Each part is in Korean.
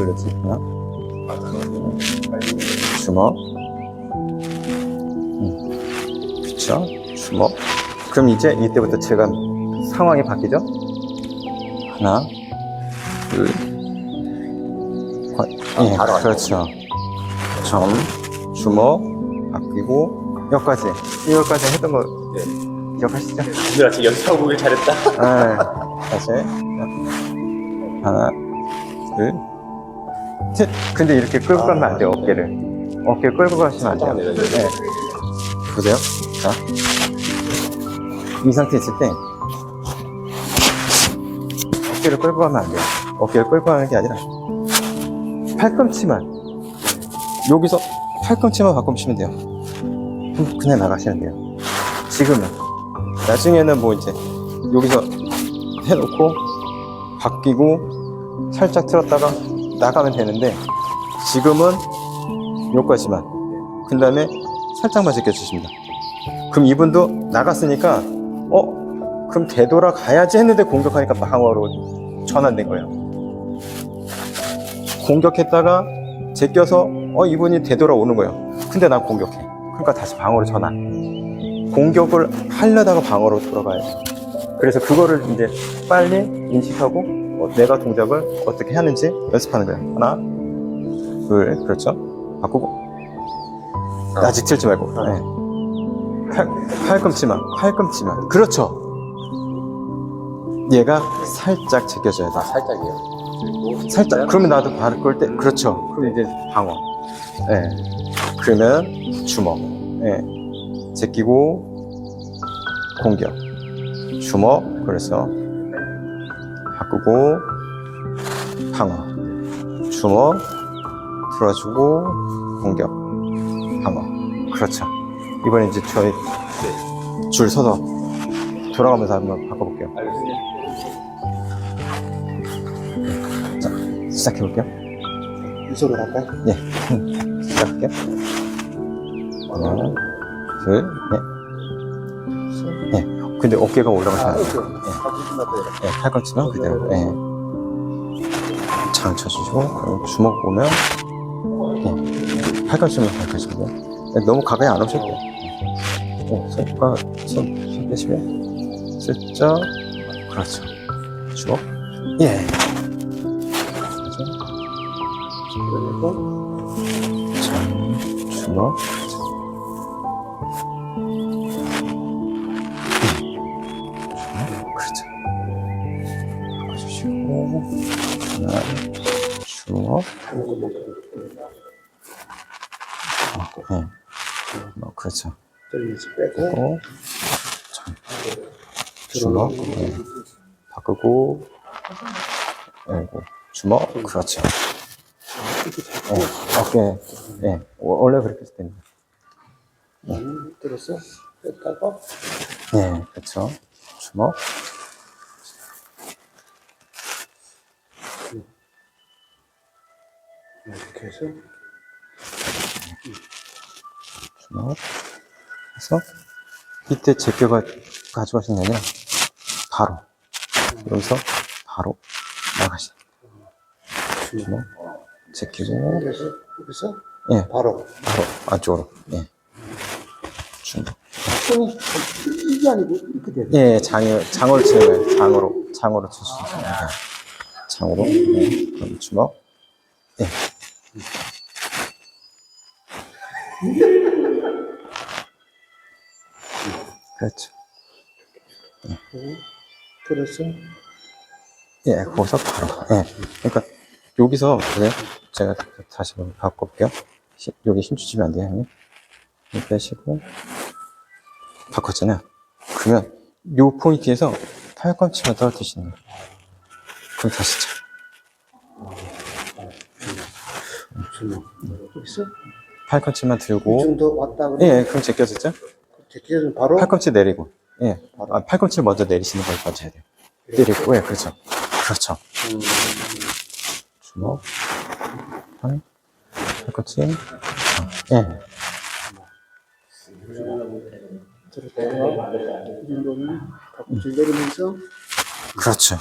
돌렸지. 하나. 주먹. 음. 그쵸. 주먹. 그럼 이제 이때부터 제가 상황이 바뀌죠? 하나, 둘, 과- 예, 바로 그렇죠. 점, 주먹, 바뀌고, 여기까지. 이거까지 했던 거 네. 기억하시죠? 오늘 아침 연습하고 오길 잘했다. 네. 다시. 하나, 둘, 셋. 근데 이렇게 끌고 가면 안 돼요, 어깨를. 어깨 끌고 가시면 안 돼요. 네. 보세요. 자. 이 상태 있을 때, 어깨를 끌고 가면 안 돼요. 어깨를 끌고 가는 게 아니라, 팔꿈치만. 여기서 팔꿈치만 바꿈치면 돼요. 그럼 그냥 나가시면 돼요. 지금은. 나중에는 뭐 이제, 여기서 해놓고 바뀌고 살짝 틀었다가 나가면 되는데 지금은 여기까지만. 그 다음에 살짝만 제껴주십니다. 그럼 이분도 나갔으니까 어? 그럼 되돌아가야지 했는데 공격하니까 방어로 전환된 거예요. 공격했다가 제껴서 어 이분이 되돌아오는 거예요. 근데 나 공격해. 그러니까 다시 방어로 전환. 공격을 하려다가 방어로 돌아가야 돼. 그래서 그거를 이제 빨리 인식하고 어, 내가 동작을 어떻게 하는지 연습하는 거예요. 하나, 둘, 그렇죠. 바꾸고. 아직 틀지 말고. 네. 팔, 팔꿈치만, 팔꿈치만. 그렇죠. 얘가 살짝 제껴줘야 돼. 아, 살짝이요. 살짝. 그러면 나도 발을 끌 때, 그렇죠. 그럼 이제 방어. 예. 그러면 주먹. 예. 제끼고, 공격. 주먹. 그래서 바꾸고, 방어. 주먹. 들어주고, 공격. 방어. 그렇죠. 이번에 이제 저희 줄 서서 돌아가면서 한번 바꿔볼게요. 알겠습니다. 시작해볼게요. 이소로 할까요? 예. 시작할게요. 하나, 둘, 넷. 예. 근데 어깨가 올라가시면 안 돼요. 예. 예. 팔꿈치만 그대로. 예. 장 쳐주시고, 그리고 주먹 보면, 예. 팔꿈치만 돼요. 예, 너무 가까이 안 오셔도 돼요. 예. 손과 손, 손 빼시면, 슬쩍, 그렇죠. 주먹. 예. 그렇죠. 그리고, 장, 주먹. 네. 뭐, 그렇죠. 빼고 주먹. 네. 바꾸고, 그리고, 주먹. 그렇죠. 네. 어깨, 네. 원래 그렇게 했을 때는. 음, 들었어? 뺐다가 네, 그렇죠. 주먹. 이렇게 해서 주먹. 해서 이때 제껴가 게 아니라 바로 여기서 바로 나가시. 주먹. 제끼고 그래서 여기서 예, 바로 바로 안쪽으로. 예. 주먹. 이게 아니고 이렇게 돼. 예, 장에 장으로 치는 거예요. 장으로 장으로 치시면 돼요. 장으로. 예. 그럼 주먹. 예. 그렇죠. 그래서 예, 거기서 바로. 예. 그러니까 여기서 보세요. 제가 다시 한번 바꿔볼게요. 힘- 여기 힘 주시면 안 돼요, 형님. 힘 빼시고 바꿨잖아요. 그러면 요 포인트에서 팔꿈치만 떨어뜨시는 거예요. 그럼 다시 팔꿈치만 이 들고 정도 왔다 예, 그러면 예, 그럼 제껴졌죠? 제끼면 바로 팔꿈치 내리고 예, 아, 팔꿈치를 먼저 내리시는 걸 맞춰야 돼요. 내리고 예, 그렇죠. 그렇죠. 음, 주먹, 팔, 팔꿈치, 예, 들었다가 이 정도는 가끔씩 내리면서 그렇죠.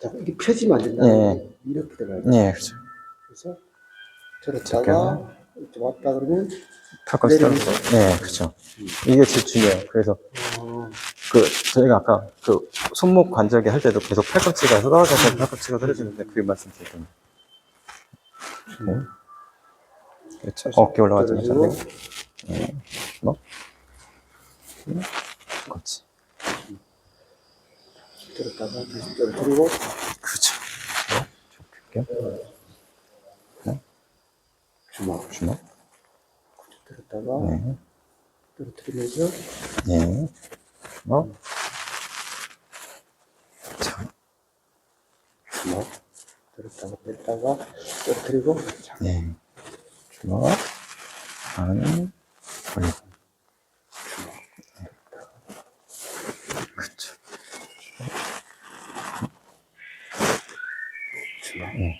자, 이게 펴지면 안 된다. 예. 이렇게 들어가야 돼. 네, 그렇죠. 그래서 저렇다가 이렇게 왔다 그러면 내리면서? 떨어져. 네, 그렇죠. 이게 제일 중요해요. 그래서 어, 그 저희가 아까 그 손목 관절기 할 때도 계속 팔꿈치가 떨어져서 팔꿈치가 떨어지는데 그게 말씀드렸던 네. 그렇죠. 어깨 올라가지 네. 뭐? 네. 그렇지. 저렇다가 다시 떨어뜨리고 그렇죠. 네. 볼게요. 주먹 주먹. 들었다가 네. 떨어뜨리면서 네. 주먹. 자, 주먹 들었다가 뺐다가 떨어뜨리고 자, 네. 주먹. 안. 그렇죠. 주먹 네.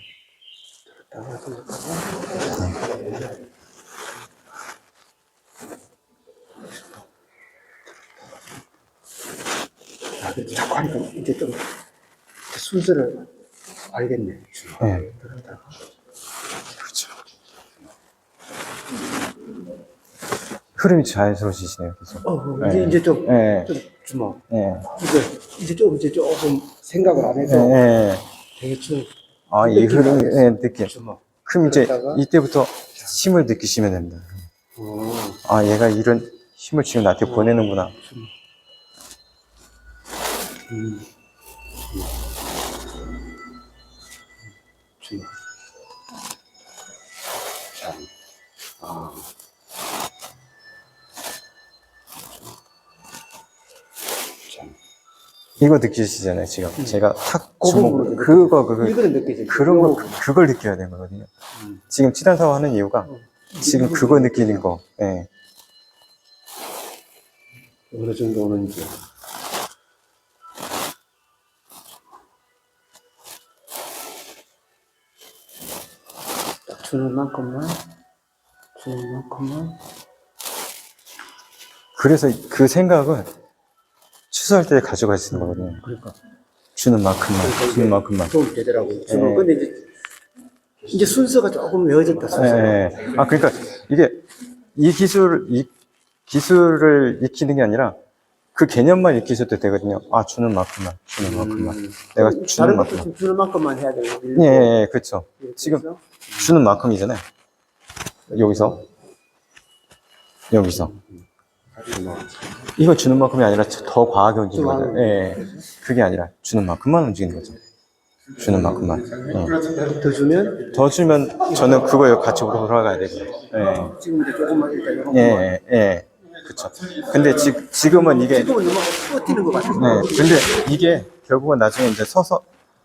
아, 근데 자꾸 하니까 이제 좀 순서를 알겠네. 네. 들었다가 그렇죠. 흐름이 자연스러워지시네요, 계속. 어, 네. 이제 이제 좀, 네. 좀 주먹. 네. 이제 이제 좀 이제 조금 생각을 안 해서 네. 대충 아, 이 흐름. 네, 느낌. 주먹. 그럼 이제 그러다가? 이때부터 힘을 느끼시면 됩니다. 어, 아, 얘가 이런 힘을 지금 나한테 보내는구나. 음. 이거 느끼시잖아요, 지금. 제가 탁 주먹, 모르겠어요. 그거, 그거, 이거는 느끼지. 그런 거. 그- 그걸 느껴야 되는 거거든요. 음. 지금 치단사와 하는 이유가 어. 지금 이거 그거. 느끼는 거. 예. 어느 정도 오는지. 딱 주는 만큼만, 주는 만큼만. 그래서 그 생각은 취소할 때 가져갈 수 있는 거거든요. 그러니까. 주는 만큼만, 주는 만큼만. 도움이 되더라고요. 주는. 네. 근데 이제, 이제 순서가 조금 외워졌다, 예, 순서가. 예. 아, 그러니까 이게 이 기술, 이 기술을 익히는 게 아니라 그 개념만 익히셔도 되거든요. 아, 주는 만큼만, 주는 만큼만. 내가 그럼 주는 다른 것도 만큼만. 좀 주는 만큼만 해야 되는 거 예, 예, 예, 그렇죠. 지금 주는 만큼이잖아요. 여기서, 여기서. 이거 주는 만큼이 아니라 더 과하게 움직이는 거죠. 예, 예. 그게 아니라 주는 만큼만 움직이는 거죠. 주는 만큼만. 예. 더 주면, 더 주면 저는 그거에 같이 돌아가야 되고요. 예. 지금 이제 조금만 일단. 예, 예, 예. 그쵸. 근데 지, 지금은 이게, 지금은 너무 버티는 것 같아요. 네, 근데 이게 결국은 나중에 이제 서서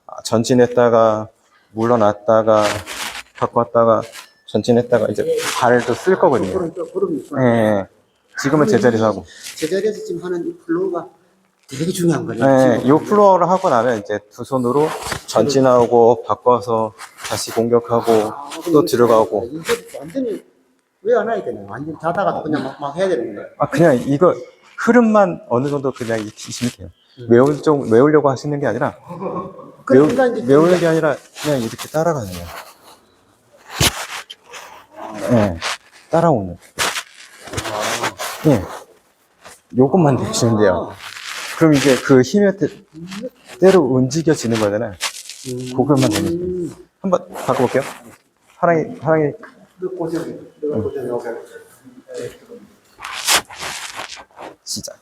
아, 전진했다가 물러났다가 바꿨다가 전진했다가 이제 발도 쓸 거거든요. 예, 예. 지금은 제자리에서 하고. 제자리에서 지금 하는 이 플로우가 되게 중요한 거예요. 예, 지금. 요 플로어를 하고 나면 이제 두 손으로 전진하고 바꿔서 다시 공격하고 아, 또 들어가고. 이게 완전히 왜 안 해야 되나? 완전 자다가도 그냥 막, 막 해야 되는 거예요. 아, 그냥 이거 흐름만 어느 정도 그냥 익히시면 돼요. 외울 쪽, 외우려고 하시는 게 아니라 외우, 그러니까 이제 외우는 게 아니라 그냥 이렇게 따라가는 거예요. 예, 따라오는. 예. 요것만 되시면 돼요. 그럼 이제 그 힘의 때, 때로 움직여지는 거잖아요. 그것만 되면 돼요. 음, 한번 바꿔볼게요. 하랑이, 하랑이. 시작.